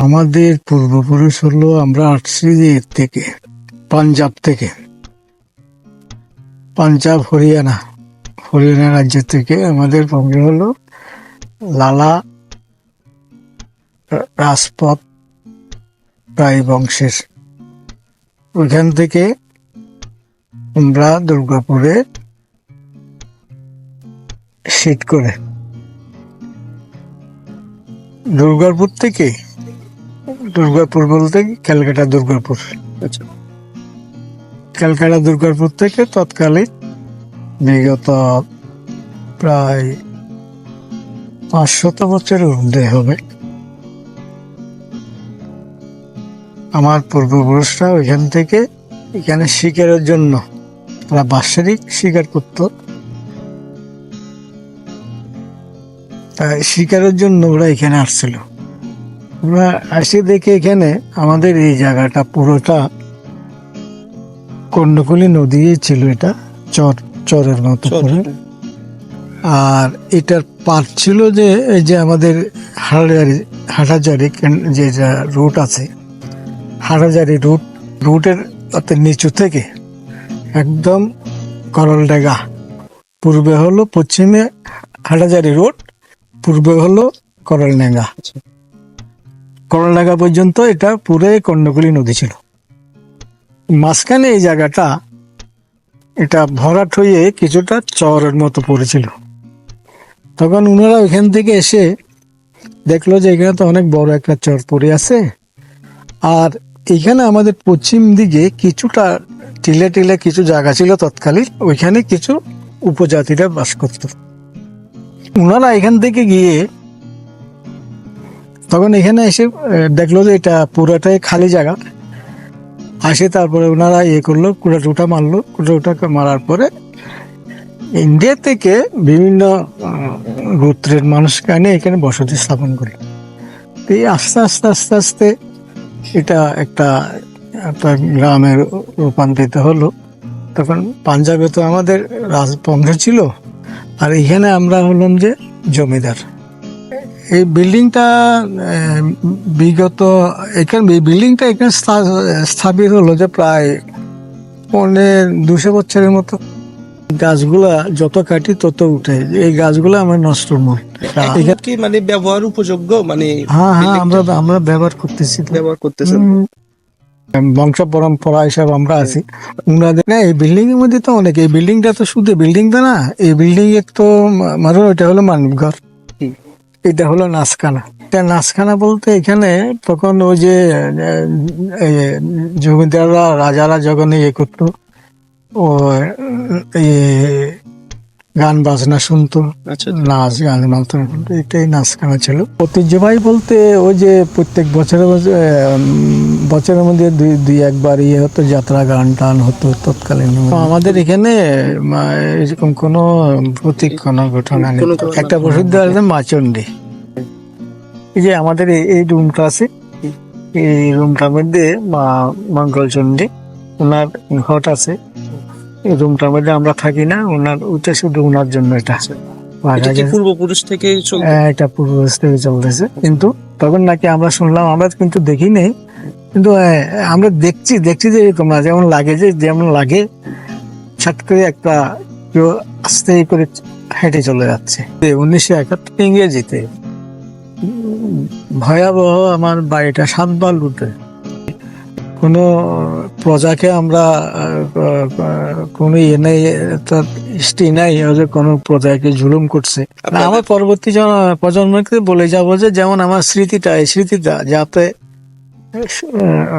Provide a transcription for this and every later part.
আমাদের পূর্বপুরুষ হলো আমরা আসছি এর থেকে, পাঞ্জাব থেকে। পাঞ্জাব, হরিয়ানা। হরিয়ানা রাজ্য থেকে আমাদের বংশ হলো লালা রাজপথ রায় বংশের ওইখান থেকে আমরা দুর্গাপুরে সিট করে। দুর্গাপুর থেকে দুর্গাপুর বলতে ক্যালকাটা দুর্গাপুর। আচ্ছা। ক্যালকাটা দুর্গাপুর থেকে তৎকালীন বিগত প্রায় পাঁচশত বছরের ঊর্ধ্বে হবে। আমার পূর্বপুরুষরা ওইখান থেকে এখানে শিকারের জন্য তারা বাৎসরিক শিকার করত। তাই শিকারের জন্য ওরা এখানে আসছিল। আমরা আসি দেখি এখানে আমাদের এই জায়গাটা পুরোটা কর্ণকুলি নদী ছিল এটা চর চরের মতো করে। আর এটার পার ছিল যে এই যে আমাদের হাটাজারি হাটাজারি যে যা রুট আছে হাটাজারি রুট রুটের অত নিচু থেকে একদম করলডাঙ্গা পূর্বে হলো পশ্চিমে হাটাজারি রোড পূর্বে হলো করলডাঙ্গা করলডাঙ্গা পর্যন্ত এটা পুরো কর্ণকুলি নদী ছিল। মাঝখানে এই জায়গাটা, এটা ভরাট হয়ে কিছুটা চরের মতো পড়েছিল। তখন ওনারা ওইখান থেকে এসে দেখল যে এখানে তো অনেক বড় একটা চর পড়ে আছে। আর এখানে আমাদের পশ্চিম দিকে কিছুটা টিলে টিলে কিছু জায়গা ছিল তৎকালীন, ওইখানে কিছু উপজাতিরা বাস করত। ওনারা এখান থেকে গিয়ে তখন এখানে এসে দেখল যে এটা পুরোটাই খালি জায়গা। আসে তারপরে ওনারা ইয়ে করল কুড়া টুটা মারলো। কুড়া টুটা মারার পরে ইন্ডিয়া থেকে বিভিন্ন গোত্রের মানুষকে এনে এখানে বসতি স্থাপন করল তো এই আস্তে আস্তে আস্তে আস্তে এটা একটা একটা গ্রামের রূপান্তরিত হলো। তখন পাঞ্জাবে তো আমাদের রাজবংশ ছিল। আর এখানে আমরা হলাম যে জমিদার। এই বিল্ডিংটা বিগত এখানে এই বিল্ডিংটা এখানে স্থা- স্থাপিত হলো যে প্রায় পৌনে দুশো বছরের মতো। গাছগুলা যত কাটি তত উঠে। এই গাছগুলো আমার নষ্ট নয় কি মানে ব্যবহার উপযোগ্য? মানে হ্যাঁ হ্যাঁ আমরা আমরা ব্যবহার করতেছি ব্যবহার করতেছেন হুম। বংশ পরম্পরা হিসাবে আমরা আছি। উনাদের না এই বিল্ডিং এর মধ্যে তো অনেক। এই বিল্ডিংটা তো শুধু বিল্ডিংটা না এই বিল্ডিং এর তো মানে এটা হলো মানব ঘর। এটা হলো নাচখানা। এটা নাচখানা বলতে এখানে তখন ওই যে জমিদাররা, রাজারা যখন ইয়ে করতো, ও গান বাজনা শুনতো আচ্ছা নাচ গান মালতাম এটাই নাচখানা ছিল। ঐতিহ্যবাহী বলতে ওই যে প্রত্যেক বছরে বছরে, বছরের মধ্যে দুই দুই একবার ইয়ে হতো যাত্রা গান টান হতো তৎকালীন আমাদের এখানে এরকম কোনো প্রতীক কোনো ঘটনা নেই। একটা প্রসিদ্ধ আছে মাচন্ডী এই যে আমাদের এই- এই রুমটা আছে এই রুমটার মধ্যে মা মঙ্গলচন্ডী ওনার ঘট আছে। এই রুমটার মধ্যে আমরা থাকি না ওনার ওইটা শুধু ওনার জন্য এটা। এটা পূর্বপুরুষ থেকে হ্যাঁ, এটা পূর্ববর্ষ থেকে চলতেছে। কিন্তু তখন নাকি আমরা শুনলাম আমরা কিন্তু দেখি নেই। কিন্তু আমরা দেখছি দেখছি যে না যেমন লাগে যে যেমন লাগে ছাট করে একটা কেউ আস্তে করে হেঁটে চলে যাচ্ছে। উনিশশো একাত্তর ইংরেজিতে ভয়াবহ আমার বাড়িটা সাতবার লুটে কোনো প্রজাকে আমরা কোনো ইয়ে নেই তার হিস্ট্রি নাই যে কোনো প্রজাকে জুলুম করছে। আমার পরবর্তী জন- প্রজন্মকে বলে যাব যে যেমন আমার স্মৃতিটা এই স্মৃতিটা যাতে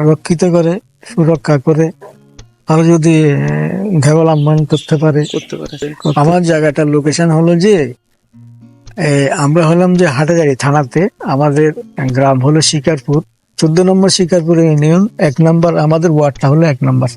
রক্ষিত করে সুরক্ষা করে আরও যদি করতে পারে। করতে পারে। আমার জায়গাটার লোকেশন হলো যে আমরা হলাম যে হাটাজারি থানাতে আমাদের গ্রাম হলো শিকারপুর। চোদ্দ নম্বর শিকারপুর ইউনিয়ন এক নম্বর আমাদের ওয়ার্ডটা হলো এক নম্বর।